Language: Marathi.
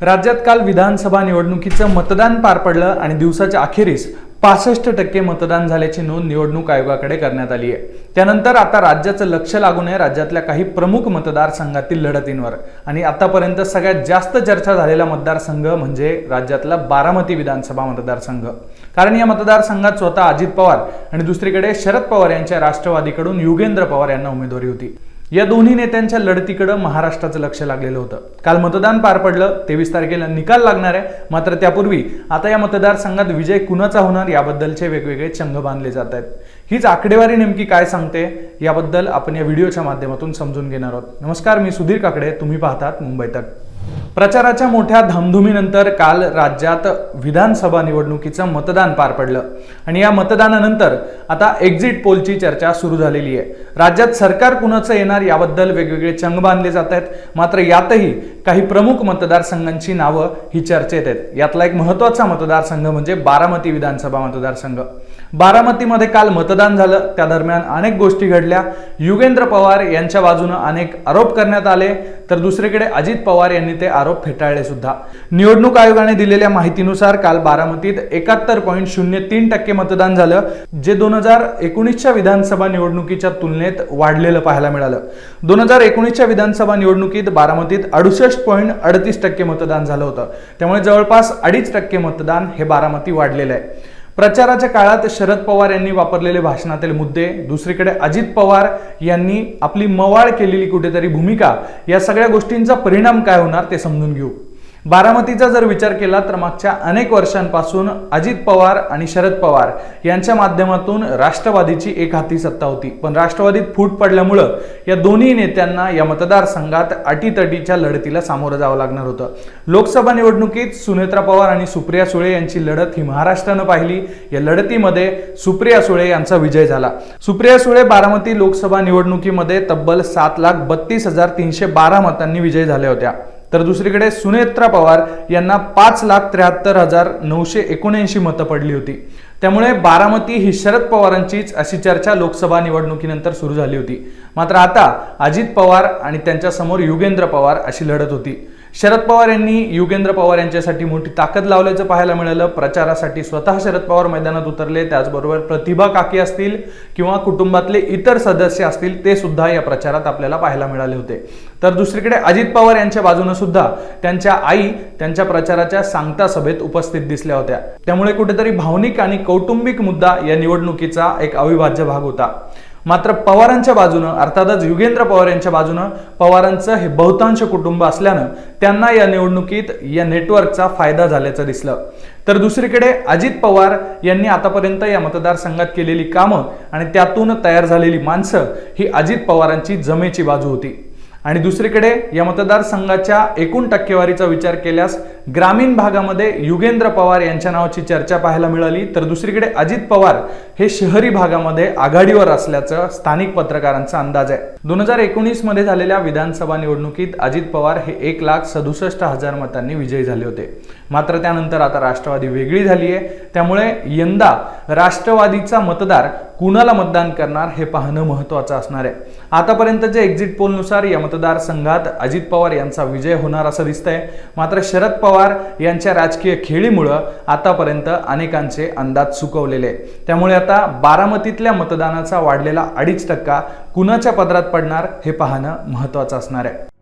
राज्यात काल विधानसभा निवडणुकीचं मतदान पार पडलं आणि दिवसाच्या अखेरीस पासष्ट टक्के मतदान झाल्याची नोंद निवडणूक आयोगाकडे करण्यात आली आहे. त्यानंतर आता राज्याचं लक्ष लागून आहे राज्यातल्या काही प्रमुख मतदारसंघातील लढतींवर. आणि आतापर्यंत सगळ्यात जास्त चर्चा झालेला मतदारसंघ म्हणजे राज्यातला बारामती विधानसभा मतदारसंघ. कारण या मतदारसंघात स्वतः अजित पवार आणि दुसरीकडे शरद पवार यांच्या राष्ट्रवादीकडून युगेंद्र पवार यांना उमेदवारी होती. या दोन्ही नेत्यांच्या लढतीकडं महाराष्ट्राचं लक्ष लागलेलं होतं. काल मतदान पार पडलं तेवीस तारखेला निकाल लागणार आहे मात्र त्यापूर्वी आता या मतदारसंघात विजय कुणाचा होणार याबद्दलचे वेगवेगळे चंग बांधले जात आहेत. हीच आकडेवारी नेमकी काय सांगते याबद्दल आपण या व्हिडिओच्या माध्यमातून समजून घेणार आहोत. नमस्कार मी सुधीर काकडे तुम्ही पाहतात मुंबई तक. प्रचाराच्या मोठ्या धामधुमीनंतर काल राज्यात विधानसभा निवडणुकीचं मतदान पार पडलं. आणि या मतदानानंतर आता एक्झिट पोलची चर्चा सुरू झालेली आहे. राज्यात सरकार कुणाचं येणार याबद्दल वेगवेगळे चंग बांधले जात आहेत. मात्र यातही काही प्रमुख मतदारसंघांची नावं ही चर्चेत आहेत. यातला एक महत्त्वाचा मतदारसंघ म्हणजे बारामती विधानसभा मतदारसंघ. बारामतीमध्ये काल मतदान झालं. त्या दरम्यान अनेक गोष्टी घडल्या. युगेंद्र पवार यांच्या बाजूनं अनेक आरोप करण्यात आले. तर दुसरीकडे अजित पवार यांनी ते आरोप आरोप फेटाळले सुद्धा. निवडणूक आयोगाने दिलेल्या माहितीनुसार काल बारामतीत एकाहत्तर पॉईंट शून्य तीन टक्के मतदान झालं जे दोन हजार एकोणीसच्या विधानसभा निवडणुकीच्या तुलनेत वाढलेलं पाहायला मिळालं. दोन हजार एकोणीसच्या विधानसभा निवडणुकीत बारामतीत अडुसष्ट पॉईंट अडतीस टक्के मतदान झालं होतं. त्यामुळे जवळपास अडीच टक्के मतदान हे बारामती वाढलेलं आहे. प्रचाराच्या काळात शरद पवार यांनी वापरलेले भाषणातील मुद्दे दुसरीकडे अजित पवार यांनी आपली मवाळ केलेली कुठेतरी भूमिका या सगळ्या गोष्टींचा परिणाम काय होणार ते समजून घेऊ. बारामतीचा जर विचार केला तर मागच्या अनेक वर्षांपासून अजित पवार आणि शरद पवार यांच्या माध्यमातून राष्ट्रवादीची एक हाती सत्ता होती. पण राष्ट्रवादीत फूट पडल्यामुळं या दोन्ही नेत्यांना या मतदारसंघात अटीतटीच्या लढतीला सामोरं जावं लागणार होतं. लोकसभा निवडणुकीत सुनेत्रा पवार आणि सुप्रिया सुळे यांची लढत ही महाराष्ट्रानं पाहिली. या लढतीमध्ये सुप्रिया सुळे यांचा विजय झाला. सुप्रिया सुळे बारामती लोकसभा निवडणुकीमध्ये तब्बल सात लाख बत्तीस हजार तीनशे बारा मतांनी विजय झाल्या होत्या. तर दुसरीकडे सुनेत्रा पवार यांना पाच लाख त्र्याहत्तर हजार नऊशे एकोणऐंशी मतं पडली होती. त्यामुळे बारामती ही शरद पवारांचीच अशी चर्चा लोकसभा निवडणुकीनंतर सुरू झाली होती. मात्र आता अजित पवार आणि त्यांच्यासमोर युगेंद्र पवार अशी लढत होती. शरद पवार यांनी युगेंद्र पवार यांच्यासाठी मोठी ताकद लावल्याचं पाहायला मिळालं. प्रचारासाठी स्वतः शरद पवार मैदानात उतरले. त्याचबरोबर प्रतिभा काकी असतील किंवा कुटुंबातले इतर सदस्य असतील ते सुद्धा या प्रचारात आपल्याला पाहायला मिळाले होते. तर दुसरीकडे अजित पवार यांच्या बाजूने सुद्धा त्यांच्या आई त्यांच्या प्रचाराच्या सांगता सभेत उपस्थित दिसल्या होत्या. त्यामुळे कुठेतरी भावनिक आणि कौटुंबिक मुद्दा या निवडणुकीचा एक अविभाज्य भाग होता. मात्र पवारांच्या बाजूनं अर्थातच युगेंद्र पवार यांच्या बाजूनं पवारांचं हे बहुतांश कुटुंब असल्यानं त्यांना या निवडणुकीत या नेटवर्कचा फायदा झाल्याचं दिसलं. तर दुसरीकडे अजित पवार यांनी आतापर्यंत या मतदारसंघात केलेली कामं आणि त्यातून तयार झालेली माणसं ही अजित पवारांची जमेची बाजू होती. आणि दुसरीकडे या मतदारसंघाच्या एकूण टक्केवारीचा विचार केल्यास ग्रामीण भागामध्ये युगेंद्र पवार यांच्या नावाची चर्चा पाहायला मिळाली. तर दुसरीकडे अजित पवार हे शहरी भागामध्ये आघाडीवर असल्याचं स्थानिक पत्रकारांचा अंदाज आहे. दोन हजार एकोणीसमध्ये झालेल्या विधानसभा निवडणुकीत अजित पवार हे एक लाख सदुसष्ट हजार मतांनी विजयी झाले होते. मात्र त्यानंतर आता राष्ट्रवादी वेगळी झाली आहे. त्यामुळे यंदा राष्ट्रवादीचा मतदार कुणाला मतदान करणार हे पाहणं महत्वाचं असणार आहे. आतापर्यंतच्या एक्झिट पोलनुसार या मतदारसंघात अजित पवार यांचा विजय होणार असं दिसतंय. मात्र शरद पवार यांच्या राजकीय खेळीमुळं आतापर्यंत अनेकांचे अंदाज चुकवलेले त्यामुळे आता बारामतीतल्या मतदानाचा वाढलेला अडीच टक्का कुणाच्या पदरात पडणार हे पाहणं महत्वाचं असणार आहे.